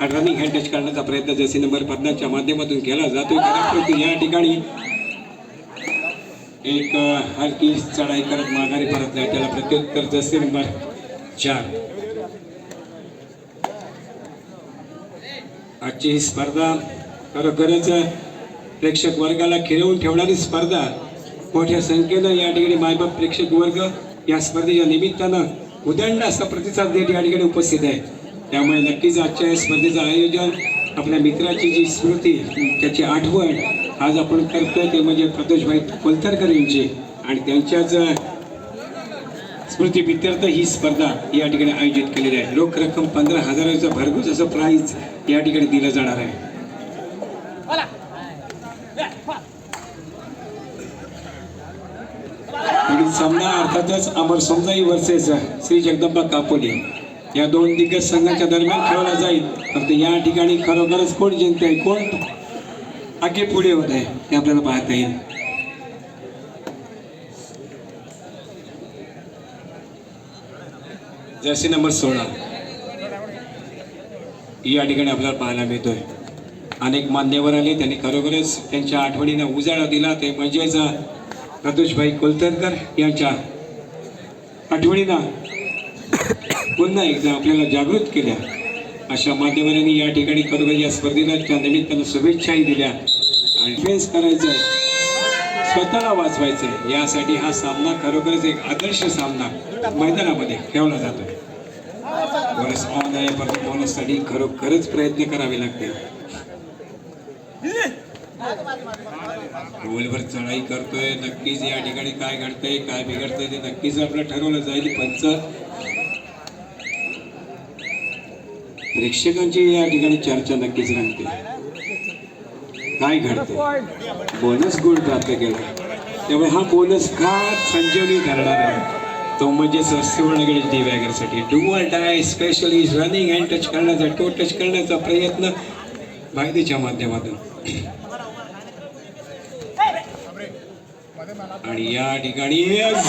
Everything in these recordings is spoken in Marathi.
रनिंग हँड टच करण्याचा प्रयत्न जसे नंबर पन्नासच्या माध्यमातून केला जातो परंतु या ठिकाणी एक हलकी चढाई करत माघारी परत नाही त्याला प्रत्युत्तर जसे नंबर चार. आजची ही स्पर्धा खरोखरच प्रेक्षक वर्गाला खिरवून ठेवणारी स्पर्धा. मोठ्या संख्येनं या ठिकाणी मायबाप प्रेक्षक वर्ग या स्पर्धेच्या निमित्तानं उदंड असा प्रतिसाद देत या ठिकाणी उपस्थित आहे. त्यामुळे नक्कीच आजच्या या स्पर्धेचं आयोजन आपल्या मित्राची जी स्मृती त्याची आठवण आज आपण करतोय ते म्हणजे प्रतोषभाई कोलतरकर यांची. आणि त्यांच्याच स्मृती प्रित्यर्थ ही स्पर्धा या ठिकाणी आयोजित केलेली आहे. रोख रक्कम पंधरा हजाराचं भरघोस असं प्राईज या ठिकाणी दिलं जाणार आहे. सामना अर्थातच अमर समजाई वर्सेस श्री जगदंबा कापोली. या दोन दिग्गज संघाच्या दरम्यान खेळला जाईल. फक्त या ठिकाणी खरोखरच कोण जिंकते कोण आगे पुढे होत आहे ते आपल्याला पाहता येईल. जर्सी नंबर सोळा. या ठिकाणी आपल्याला पाहायला मिळतोय. अनेक मान्यवर आले त्यांनी खरोखरच त्यांच्या आठवणींना उजाळा दिला. ते म्हणजेच प्रतोषभाई कोलतरकर यांच्या आठवणींना पुन्हा एकदा आपल्याला जागृत केल्या. अशा माध्यमांनी या ठिकाणी खरोखर या स्पर्धेला त्या निमित्तानं शुभेच्छाही दिल्या. आणि फेस करायचं स्वतःला वाचवायचं यासाठी हा सामना खरोखरच एक आदर्श सामना. मैदानामध्ये खेळला जातो बोनस आहे. खरोखरच प्रयत्न करावे लागतील गोलवर चढाई करतोय. नक्कीच या ठिकाणी काय घडतंय काय बिघडतंय ते नक्कीच आपलं ठरवलं जाईल. पंच प्रेक्षकांची या ठिकाणी चर्चा नक्कीच रंगते. काय घडतं बोनस गुण प्राप्त केला. त्यामुळे हा बोनस का संजीवनी ठरणार आहे. तो म्हणजे सुवर्णगणेश दिव्यागरसाठी. Do or die specially running and touch करण्याचा टो टच करण्याचा प्रयत्न माहितीच्या माध्यमातून. आणि या ठिकाणी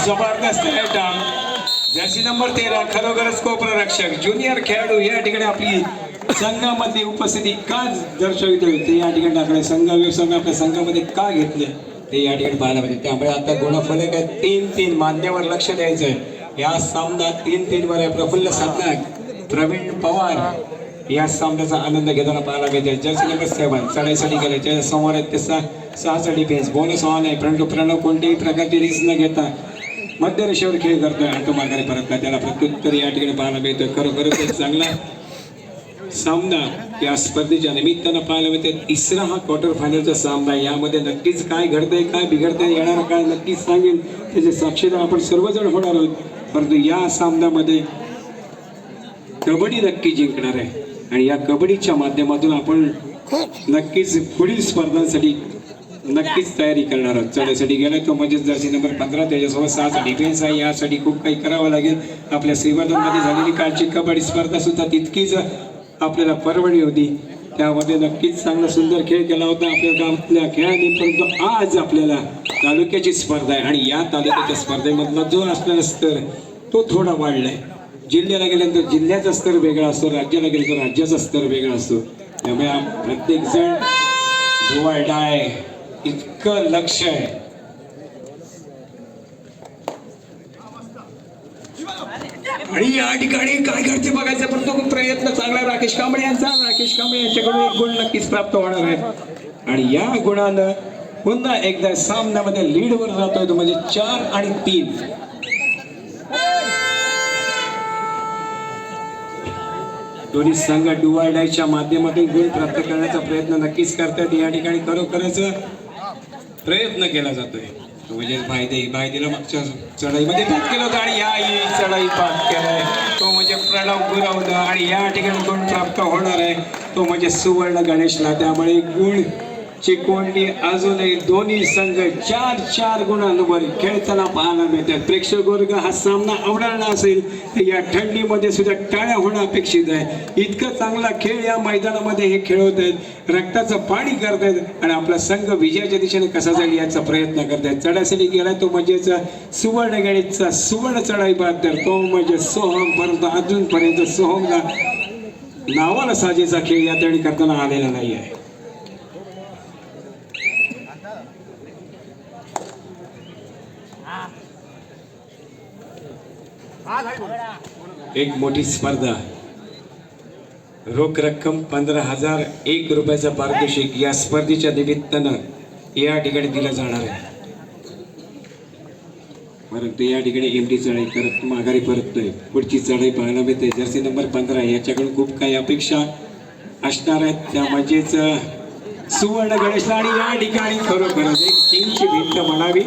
जबरदस्त आयटम जर्सी नंबर तेरा खरोखरच कोपररक्षक ज्युनियर खेळाडू या ठिकाणी आपली संघामध्ये उपस्थिती का दर्शवितोय ते या ठिकाणी आपल्या संघ संघ आपल्या संघामध्ये का घेतले? ते या ठिकाणी पाहायला पाहिजे त्यामुळे आता गुणफलक आहे तीन तीन मान्यवर लक्ष द्यायचं आहे या सामन्यात तीन तीन वर आहे प्रफुल्ल साधनाक प्रवीण पवार. या सामन्याचा आनंद घेताना पाहायला पाहिजे जर्सी नंबर सेवन चढाईसाठी गेले. ज्या समोर आहेत ते सहा सहाचा डिफेन्स बोनस ऑन आहे. परंतु प्रणव कोणत्याही प्रकारची रिस्क न घेता मध्य रेषेवर खेळ करतोय आणि तो माघारी परतला त्याला प्रत्युत्तर या ठिकाणी पाहायला मिळतोय. खरोखरच एक चांगला सामना या स्पर्धेच्या निमित्तानं पाहायला मिळते तिसरा हा क्वार्टर फायनलचा सामना यामध्ये नक्कीच काय घडतंय काय बिघडतंय येणार काय नक्कीच सांगेल त्याचे साक्षीदार आपण सर्वजण होणार आहोत. परंतु या सामन्यामध्ये कबड्डी नक्की जिंकणार आहे. आणि या कबड्डीच्या माध्यमातून आपण नक्कीच पुढील स्पर्धांसाठी नक्कीच तयारी करणार आहोत. चढ्यासाठी गेला तो म्हणजेच जर्सी नंबर पंधरा त्याच्यासोबत सहाचा डिफेन्स आहे. यासाठी खूप काही करावं लागेल. आपल्या श्रीवर्धनमध्ये झालेली कालची कबड्डी स्पर्धा सुद्धा तितकीच आपल्याला परवडी होती. त्यामध्ये नक्कीच चांगला सुंदर खेळ केला होता आपल्या गावातल्या खेळाने परंतु आज आपल्याला तालुक्याची स्पर्धा आहे. आणि या तालुक्याच्या स्पर्धेमधला जो असलेला स्तर तो थोडा वाढलाय. जिल्ह्याला गेल्यानंतर जिल्ह्याचा स्तर वेगळा असतो राज्याला गेलं तर राज्याचा स्तर वेगळा असतो. त्यामुळे प्रत्येकजण प्रत्येक जण डाय इतकं लक्ष आहे. आणि या ठिकाणी काय घडते बघायचं पण तो प्रयत्न चांगला राकेश कांबळे यांचा. राकेश कांबळे यांच्याकडून एक गुण नक्कीच प्राप्त होणार आहे. आणि या गुणानं पुन्हा एकदा सामन्यामध्ये लीडवर जातोय तो म्हणजे चार आणि तीन. दोन्ही संघ डुवायडायच्या माध्यमातून गुण प्राप्त करण्याचा प्रयत्न नक्कीच करतात. या ठिकाणी खरोखरच प्रयत्न केला जातोय. म्हणजे फायदे फायदेला मागच्या चढाईमध्ये पाठ केलं होतं आणि या ही चढाई पाठ केलाय. तो म्हणजे प्रणव गुरवणं आणि या ठिकाणी गुण प्राप्त होणार आहे तो म्हणजे सुवर्ण गणेशला त्यामुळे गुण चिकोंडी अजूनही दोन्ही संघ चार चार गुणांवर खेळताना पाहायला मिळतात. प्रेक्षक वर्ग हा सामना आवडणार असेल तर या थंडीमध्ये सुद्धा टाळ्या होणं अपेक्षित आहे. इतकं चांगला खेळ या मैदानामध्ये हे खेळवत आहेत. रक्ताचं पाणी करतायत आणि आपला संघ विजयाच्या दिशेने कसा जाईल याचा प्रयत्न करत आहेत. चढाईसाठी गेला तो म्हणजेचा सुवर्ण गणितचा सुवर्ण चढाई बाद तर तो म्हणजे सोहम परंतु अजूनपर्यंत सोहमला नावाला साजेचा खेळ या ठिकाणी करताना आलेला नाही आहे एक मोठी स्पर्धा. रोख रक्कम पंधरा हजार एक रुपयाचा पारितोषिक या स्पर्धेच्या निमित्तानं या ठिकाणी दिलं जाणार आहे. परंतु या ठिकाणी एमटी चढाई करत माघारी परततोय. पुढची चढाई पाहायला मिळते. जर्सी नंबर पंधरा याच्याकडून खूप काही अपेक्षा असणार आहेत. त्या म्हणजेच सुवर्ण गणेशला आणि या ठिकाणी खरोखरच एक तीनची भिंत म्हणावी.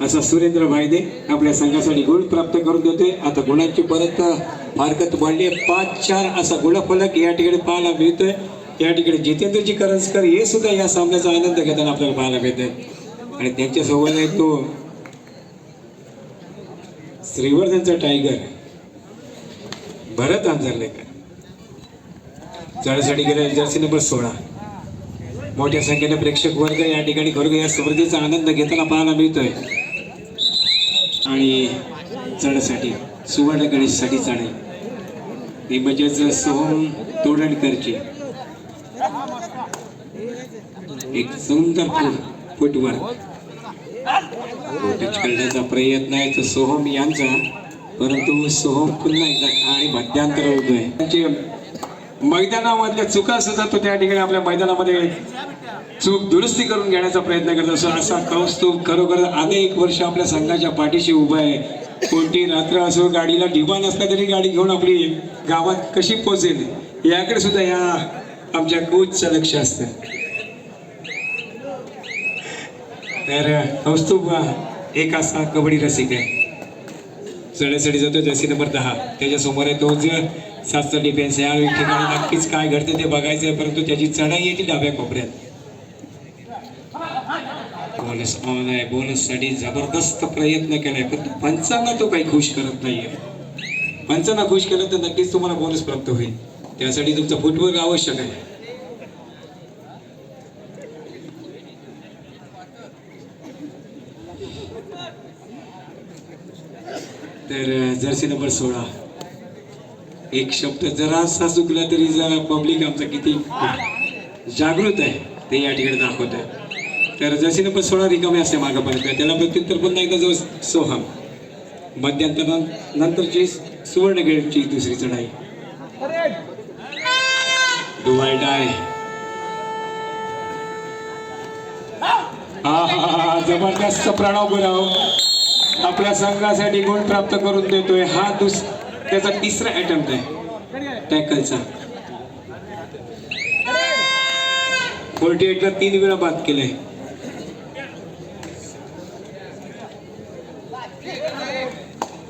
असा सुरेंद्र भाईदे आपल्या संघासाठी गुण प्राप्त करून देतोय. आता गुणांची परत फारकत वाढली आहे. पाच चार असा गुणफलक या ठिकाणी पाहायला मिळतोय. या ठिकाणी जितेंद्रजी करंजकर हे सुद्धा या सामन्याचा आनंद घेताना आपल्याला पाहायला मिळत आणि त्यांच्यासोबत आहे तो श्रीवर्धनचा टायगर भरत आंजरलेकर चढासाठी गेला जर्सी नंबर सोळा. मोठ्या संख्येने प्रेक्षक वर्ग या ठिकाणी खरोखर या स्पर्धेचा आनंद घेताना पाहायला मिळतोय. आणि चढसाठी सुवर्ण गणेशसाठी चढ आहे म्हणजेच सोहम तोडणकरची. एक सुंदर फुट फुटवर टच करण्याचा प्रयत्न आहे तो सोहम यांचा. परंतु सोहम पुन्हा एकदा आणि मध्यांतर होतोय त्यांचे मैदानामधल्या चुका सुद्धा तो त्या ठिकाणी आपल्या मैदानामध्ये चूक दुरुस्ती करून घेण्याचा प्रयत्न करत असतो. असा कौस्तुभ खरोखर अनेक वर्ष आपल्या संघाच्या पाठीशी उभा आहे. कोणती रात्र असो गाडीला डिबा नसला तरी गाडी घेऊन आपली गावात कशी पोचेल याकडे सुद्धा या आमच्या कोचचं लक्ष असतं. तर कौस्तुभ एक असा कबड्डी रसिक आहे. चढ्यासाठी जातो जर्सी नंबर दहा. त्याच्यासमोर आहे तोच सातचा डिफेन्स या ठिकाणी नक्कीच काय घडते ते बघायचं आहे परंतु त्याची चढाई येते डाव्या कोपऱ्यात. बोनस ऑन आहे साठी जबरदस्त प्रयत्न केलाय पण पंचांना तो काही खुश करत नाहीये. पंचांना खुश केलं तर नक्कीच तुम्हाला बोनस प्राप्त होईल. त्यासाठी तुमचं फुटवर्क आवश्यक आहे. तर जर्सी नंबर सोळा. एक शब्द जरासा चुकला तरी जरा पब्लिक आमचा किती जागृत आहे ते या ठिकाणी दाखवत आहे तर जर्सी नंबर सोळा रिकामे असते मागापर्यंत. त्याला प्रत्युत्तर पुन्हा एकदा जो सोहम? मध्यंतरा नंतरची सुवर्ण गेटची दुसरी चढाई. डिवाइड हा हा जबरदस्त प्रणव गुराव. आपल्या संघासाठी गुण प्राप्त करून देतोय. हा दुस त्याचा तिसरा अटेम्प्ट आहे. टॅकलचा फोर्टी एटला तीन वेळा बाद केलंय.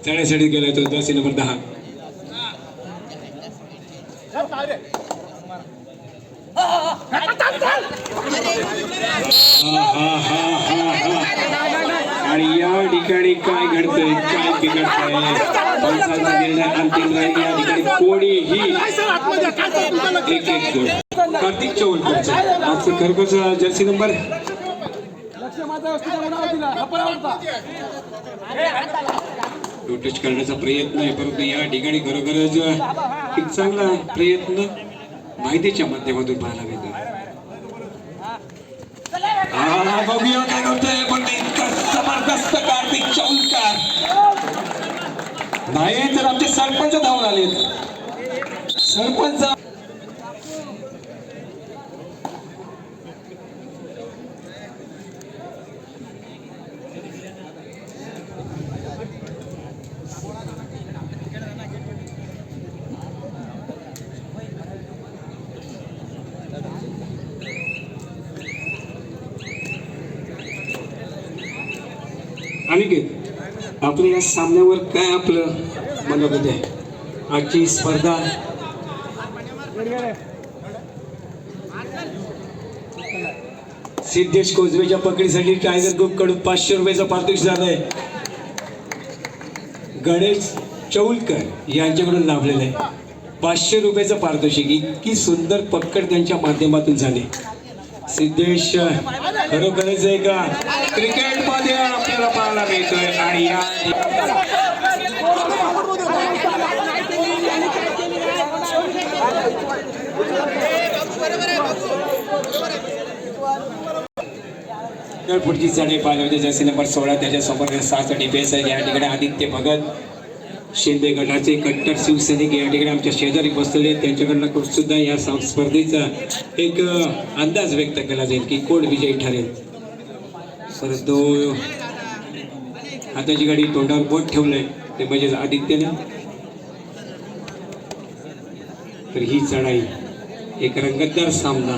चढ्यासाठी गेलाय तो दसी नंबर दहा. हा, हा, हा, हा, हा. आणि या ठिकाणी काय घडतंय? काय बिघडतंय पंचांचा निर्णय अंतिम राहील. या ठिकाणी कोणीही एक एक गोल कार्तिक चौलकरचा आजचं खरखरचा जर्सी नंबर? तो टच करण्याचा प्रयत्न आहे. परंतु या ठिकाणी खरोखरच एक चांगला प्रयत्न माहितीच्या माध्यमातून पाहायला मिळतो बघूया काय करतोय पण इतका जबरदस्त कार्तिक चौलकर नाही तर आमचे सरपंच धावून आले सरपंच आपण या सामन्यावर काय आपलं मनोगत आहे आजची स्पर्धा. सिद्धेश कोजवेच्या पकडीसाठी टायगर ग्रुपकडून पाचशे रुपयाचं पारितोषिक झालंय गणेश चौलकर यांच्याकडून लाभलेलं आहे. पाचशे रुपयाचं पारितोषिक. इतकी सुंदर पकड त्यांच्या माध्यमातून झाली. सिद्धेश खरोखरच आहे का? क्रिकेटमध्ये आपल्याला पाहायला मिळतोय आणि या पुढची चढे पाहिजे जसे नंबर सोळा त्याच्यासोबत सहाचा बेस आहे. या ठिकाणी आदित्य भगत. शिंदे गटाचे कट्टर शिवसैनिक या ठिकाणी आमच्या शेजारी बसलेले आहेत. त्यांच्याकडनं सुद्धा या स्पर्धेचा एक अंदाज व्यक्त केला जाईल की कोण विजयी ठरेल. परंतु हाताची गाडी तोंडावर बोट ठेवलंय ते म्हणजे आदित्यने. तर ही चढाई एक रंगतदार सामना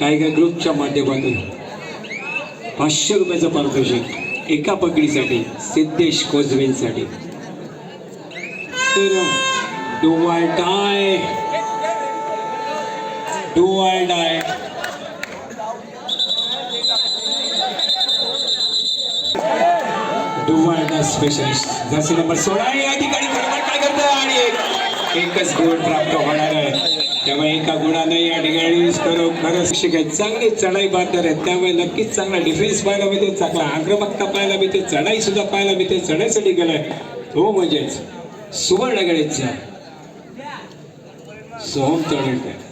टायगर ग्रुपच्या माध्यमातून. पाचशे रुपयाचं पारितोषिक एका पकडीसाठी सिद्धेश कोजवेंसाठी तर. Do or die do or die do or die specialist jersey number सोळा या ठिकाणी बरोबर काय करतोय? आणि एकच गुण प्राप्त होणार आहे. त्यामुळे एका गुणाने या ठिकाणी खरोखरच शिकाय चांगली चढाई बांधणार आहेत. त्यामुळे नक्कीच चांगला डिफेन्स पाहायला मिळते चांगला आक्रमकता पाहायला मिळते चढाई सुद्धा पाहायला मिळते चढाईसाठी गेलाय. तो म्हणजेच सुवर्णगणेशचा. सोहम चढवकर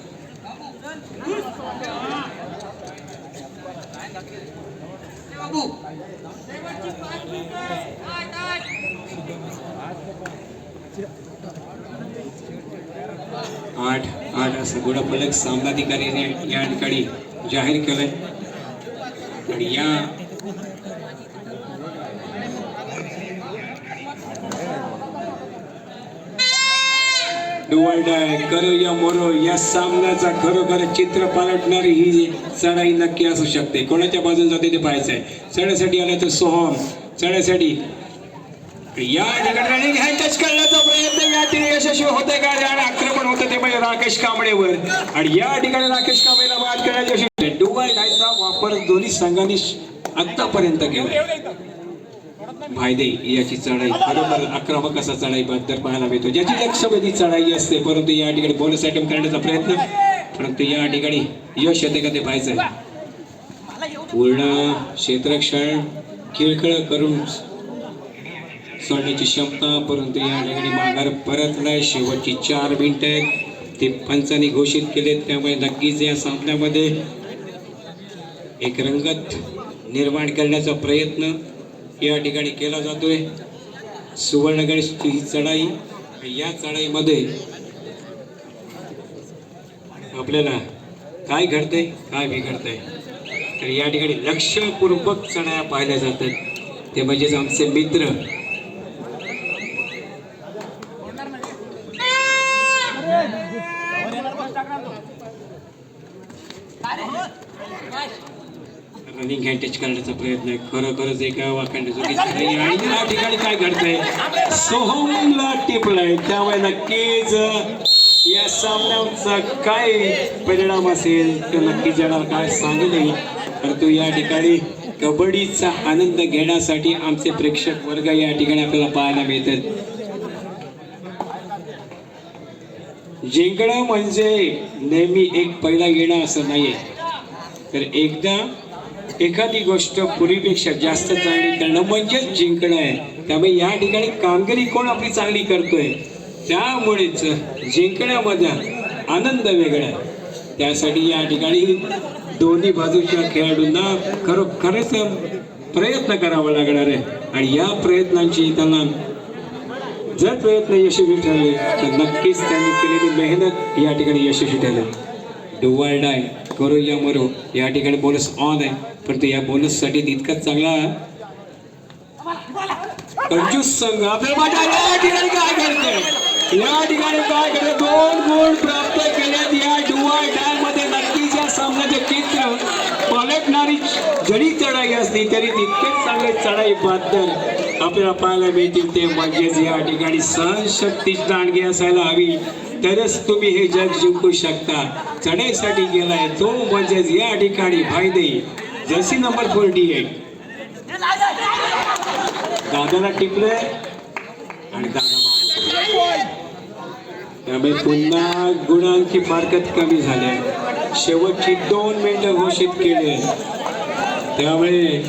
आठ आठ असं गुणफलक सामनाधिकारीने या ठिकाणी जाहीर केलंय. आणि या डुवाल्डाय करो या मोरो या सामन्याचा खरोखर चित्र पालटणारी ही चढाई नक्की असू शकते. कोणाच्या बाजून जाते ते पाहायचंय. चढ्यासाठी आलं तर सोहम. चढ्यासाठी या ठिकाणी हँड टच करण्याचा प्रयत्न या ठिकाणी यशस्वी होते का? आणि आक्रमण होतं ते म्हणजे राकेश कांबळेवर. आणि या ठिकाणी राकेश कांबळेला बाद करण्याची यशस्वी डुवाय डायचा वापर दोन्ही संघांनी आतापर्यंत केला. फायदे याची चढाई बरोबर आक्रमक असा चढाई बद्दल पाहायला मिळतो. ज्याची लक्षवेधी चढाई असते परंतु या ठिकाणी बोनस आयटम करण्याचा प्रयत्न परंतु या ठिकाणी यश येते का ते पाहायचं पूर्ण क्षेत्रक्षण खिळखळ करून सोडण्याची क्षमता परंतु या ठिकाणी माघार परतलाय शेवटची चार मिनिटं आहेत. ते पंचाने घोषित केलेत त्यामुळे नक्कीच या सामन्यामध्ये एक रंगत निर्माण करण्याचा प्रयत्न या ठिकाणी केला जातोय. सुवर्ण गणेशची ही चढाई. या चढाईमध्ये आपल्याला काय घडतंय काय बिघडतंय तर या ठिकाणी लक्षपूर्वक चढाया पाहिल्या जातात. ते म्हणजेच आमचे मित्र रनिंग हँटेज करण्याचा प्रयत्न आहे. खरोखरच एका वाखंड चुकीच नाही आणि या ठिकाणी काय घडतंय? सोहमला टिपलाय. त्यामुळे नक्कीच या सामन्याचा काय परिणाम असेल तर नक्कीच जाणार काय सांगू नये परंतु या ठिकाणी कबड्डीचा आनंद घेण्यासाठी आमचे प्रेक्षक वर्ग या ठिकाणी आपल्याला पाहायला मिळतात. जिंकणं म्हणजे नेहमी एक पहिला घेणं असं नाहीये. तर एकदा एखादी गोष्ट पूर्वीपेक्षा जास्त चांगली करणं म्हणजेच जिंकणं आहे. त्यामुळे या ठिकाणी कामगिरी कोण आपली चांगली करतोय? त्यामुळेच जिंकण्यामध्ये आनंद वेगळा आहे. त्यासाठी या ठिकाणी दोन्ही बाजूच्या खेळाडूंना खरोखरच प्रयत्न करावा लागणार आहे. आणि या प्रयत्नांची त्यांना जर प्रयत्न यशस्वी ठरले तर नक्कीच त्यांनी केलेली मेहनत या ठिकाणी यशस्वी ठरले. डुवाय डाय करो या मरो या ठिकाणी बोनस ऑन आहे. परंतु या बोनससाठी तितकाच चांगला कंजूस संघ. आपल्या या ठिकाणी काय करते या ठिकाणी काय करते दोन गुण प्राप्त केल्यात या डुआ डायमध्ये नक्कीच या सामन्याचे चित्र पालटणारी जरी चढाई असली तरी तितकेच चांगले चढाई बद्दल आपल्याला पाहायला मिळतील ते. म्हणजेच या ठिकाणी सहनशक्ती दांडगी असायला हवी. तरच तुम्ही हे जग जिंकू शकता. चढाईसाठी गेलाय तो. म्हणजेच या ठिकाणी फायदे. जर्सी नंबर फोर्टी एट दादाला टिपलंय आणि दादा त्यामुळे पुन्हा गुणांची फारकत कमी झाली शेवटची दोन मिनिटं घोषित केले. त्यामुळे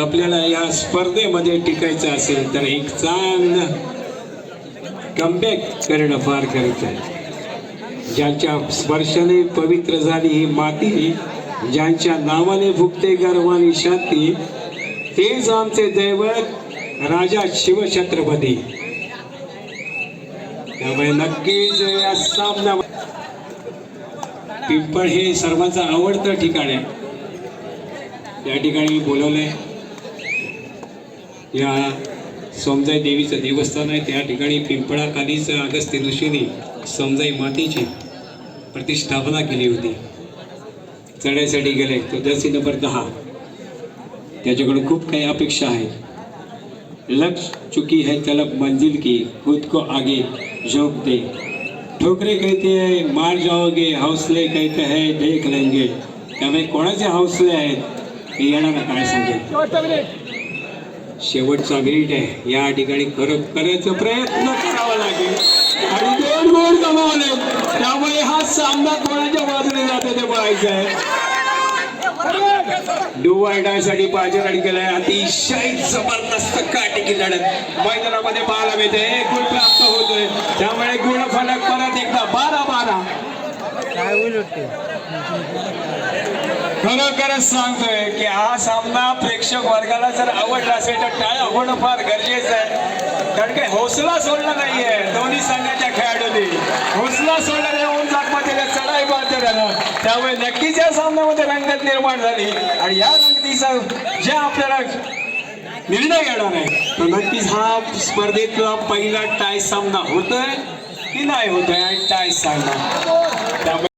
आपल्याला या स्पर्धेमध्ये टिकायचं असेल तर एक चांगलं कमबॅक करणं फार गरजेचं आहे. ज्यांच्या स्पर्शाने पवित्र झाली ही माती ज्यांच्या नावाने भुगते गर्वानी शांती तेच आमचे दैवत राजा शिवछत्रपती. त्यामुळे नक्कीच या सामना. पिंपळ हे सर्वांचं आवडतं ठिकाण आहे. या ठिकाणी बोलवलंय. या समजाई देवीचं देवस्थान आहे. त्या ठिकाणी पिंपळाखालीच अगस्त्य ऋषीने समजाई मातेची प्रतिष्ठापना केली होती. चढायसाठी गेले तो दसी नंबर दहा. त्याच्याकडे खूप काही अपेक्षा आहेत लक्ष चुकी है तलब मंजिल की खुद को आगे झोंक दे. ठोकरे कहते हैं मार जाओगे हौसले कहते हैं देख लेंगे. त्यामुळे कोणाचे हौसले आहेत? हे येणारा काय सांगेल? शेवटचा मिनिट आहे. या ठिकाणी खरोखरच प्रयत्न करावा लागेल. आणि दोन गमावले त्यामुळे हा सामना कोणाच्या बाजूने जातो ते बघायचं आहे. डुवायडासाठी पाचराडी केलाय अतिशय जबरदस्त काटेकी लढत. मैदानामध्ये पाहायला मिळते एक गुण प्राप्त होतोय. त्यामुळे गुण फलक परत एकदा बारा बारा. काय होईल खरोखरच सांगतोय की हा सामना प्रेक्षक वर्गाला जर आवडला असेल तर टाळ्या होणं फार गरजेचं आहे. कारण काय हौसला सोडला नाहीये. दोन्ही संघाच्या खेळाडूंनी. हौसला सोडला नाही होऊन जागमध्ये चढाई बाध्य झालं त्यामुळे नक्कीच या सामन्यामध्ये रंगत निर्माण झाली. आणि या रंगतीचा जे आपल्याला निर्णय घेणार आहे नक्कीच हा स्पर्धेतला पहिला टाय सामना होतोय की नाही होतोय? आणि टाय सामना. त्यामुळे